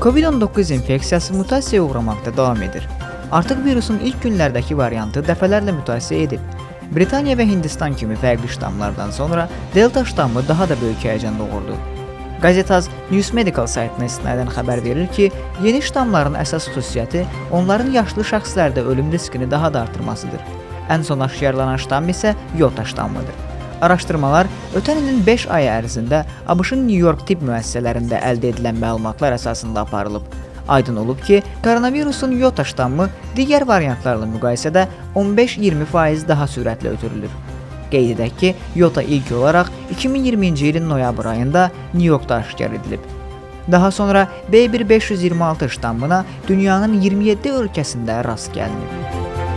COVID-19 infeksiyası mutasiyaya uğramaqda davam edir. Artıq virusun ilk günlərdəki variantı dəfələrlə mutasiya edib. Britaniya və Hindistan kimi fərqli ştamlardan sonra Delta ştamı daha da böyük həyəcan doğurdu. Qazetaz News Medical saytına istinadən xəbər verir ki, yeni ştamların əsas xüsusiyyəti onların yaşlı şəxslərdə ölüm riskini daha da artırmasıdır. Ən son aşkarlanan ştam isə Yota ştamıdır. Araşdırmalar ötən ilin 5 ayı ərzində ABŞ-ın New York tibb müəssisələrində əldə edilən məlumatlar əsasında aparılıb. Aydın olub ki, koronavirusun Yota ştamı digər variantlarla müqayisədə 15-20% daha sürətlə ötürülür. Qeyd edək ki, Yota ilk olaraq 2020-ci ilin noyabr ayında New Yorkda aşkar edilib. Daha sonra B1526 ştammına dünyanın 27 ölkəsində rast gəlinib.